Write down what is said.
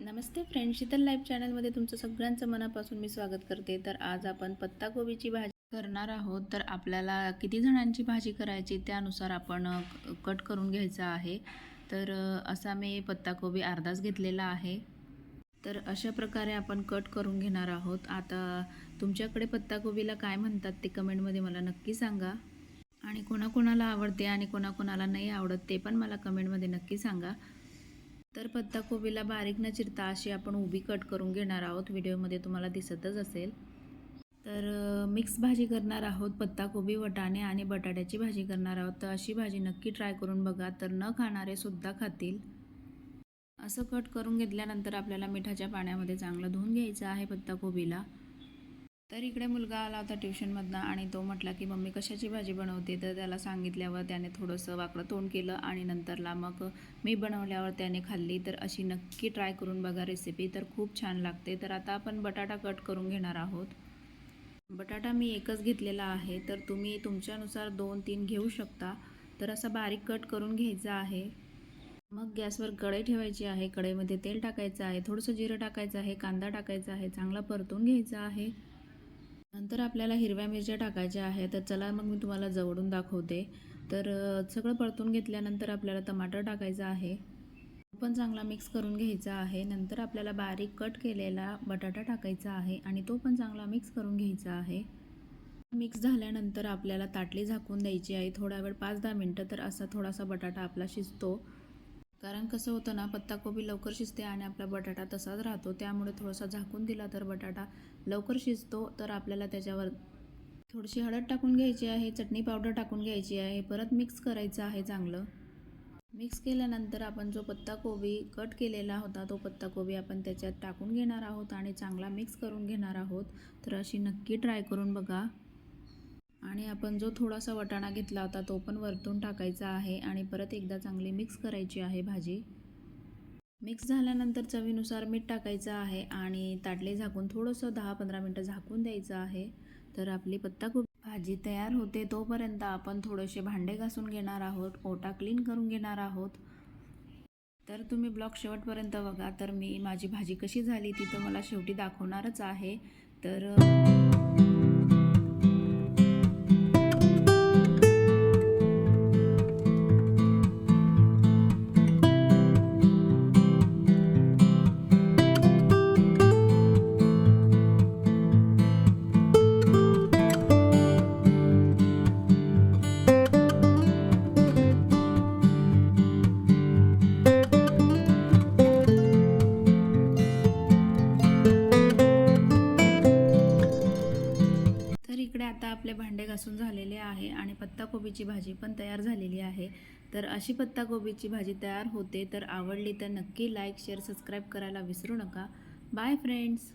नमस्ते friend Sheetal life चॅनलमध्ये तुमचं सगळ्यांचं मनापासून मी स्वागत करते. तर आज आपण पत्ताकोबीची भाजी करणार आहोत. तर आपल्याला किती जणांची भाजी करायची त्यानुसार आपण कट करून घ्यायचा आहे. तर असा मी पत्ताकोबी अर्धाच घेतलेला आहे. तर अशा प्रकारे आपण कट करून घेणार आहोत. आता तुमच्याकडे पत्ताकोबीला काय म्हणतात ते कमेंटमध्ये मला नक्की सांगा. आणि कोणाकोणाला आवडते आणि कोणाकोणाला नाही आवडत ते पण मला कमेंटमध्ये नक्की सांगा. तर पत्ताकोबीला बारीक न चिरता अशी आपण उभी कट करून घेणार आहोत. व्हिडिओमध्ये तुम्हाला दिसतच असेल. तर मिक्स भाजी करणार आहोत. पत्ताकोबी वटाणे आणि बटाट्याची भाजी करणार आहोत. तर अशी भाजी नक्की ट्राय करून बघा. तर न खाणारे सुद्धा खातील. असं कट करून घेतल्यानंतर आपल्याला मिठाच्या पाण्यामध्ये चांगलं धुवून घ्यायचं आहे पत्ताकोबीला. तर इकडे मुलगा आला होता ट्युशनमधनं आणि तो म्हटला की मम्मी कशाची भाजी बनवते? तर त्याला सांगितल्यावर त्याने थोडंसं वाकडं तोंड केलं आणि नंतरला मग मी बनवल्यावर त्याने खाल्ली. तर अशी नक्की ट्राय करून बघा रेसिपी. तर खूप छान लागते. तर आता आपण बटाटा कट करून घेणार आहोत. बटाटा मी एकच घेतलेला आहे. तर तुम्ही तुमच्यानुसार दोन तीन घेऊ शकता. तर असा बारीक कट करून घ्यायचा आहे. मग गॅसवर कढई ठेवायची आहे. कढईमध्ये तेल टाकायचं आहे. थोडंसं जिरं टाकायचं आहे. कांदा टाकायचा आहे. चांगला परतून घ्यायचा आहे. नंतर आपल्याला हिरव्या मिरच्या टाकायच्या आहेत तर चला मग मी तुम्हाला जवळून दाखवते. तर सगळं परतून घेतल्यानंतर आपल्याला टमाटर टाकायचं आहे. तो पण चांगला मिक्स करून घ्यायचा आहे. नंतर आपल्याला बारीक कट केलेला बटाटा टाकायचा आहे आणि तो पण चांगला मिक्स करून घ्यायचा आहे. मिक्स झाल्यानंतर आपल्याला ताटली झाकून द्यायची आहे. थोडा वेळ पाच दहा मिनटं तर असा थोडासा बटाटा आपला शिजतो. कारण कसं होतं ना पत्ताकोबी लवकर शिजते आणि आपला बटाटा तसाच राहतो. त्यामुळे थोडासा झाकून दिला तर बटाटा लवकर शिजतो. तर आपल्याला त्याच्यावर थोडीशी हळद टाकून घ्यायची आहे चटणी पावडर टाकून घ्यायची आहे. परत मिक्स करायचं आहे चांगलं. मिक्स केल्यानंतर आपण जो पत्ताकोबी कट केलेला होता तो पत्ताकोबी आपण त्याच्यात टाकून घेणार आहोत आणि चांगला मिक्स करून घेणार आहोत. तर अशी नक्की ट्राय करून बघा. आणि आपण जो थोडासा वटाणा घेतला होता तो पण वरतून टाकायचा आहे आणि परत एकदा चांगली मिक्स करायची आहे भाजी. मिक्स झाल्यानंतर चवीनुसार मीठ टाकायचं आहे आणि ताटले झाकून थोडंसं दहा पंधरा मिनटं झाकून द्यायचं आहे. तर आपली पत्ताकोबी भाजी तयार होते तोपर्यंत आपण थोडेसे भांडे घासून घेणार आहोत ओटा क्लीन करून घेणार आहोत. तर तुम्ही ब्लॉग शेवटपर्यंत बघा. तर मी माझी भाजी कशी झाली ती तर मला शेवटी दाखवणारच आहे. तर तर घासून झालेले आहे आणि पत्ताकोबीची भाजी पण तयार झालेली आहे. तर अशी पत्ताकोबीची भाजी तयार होते तर आवडली तर नक्की लाईक शेअर सबस्क्राईब करायला विसरू नका. Bye friends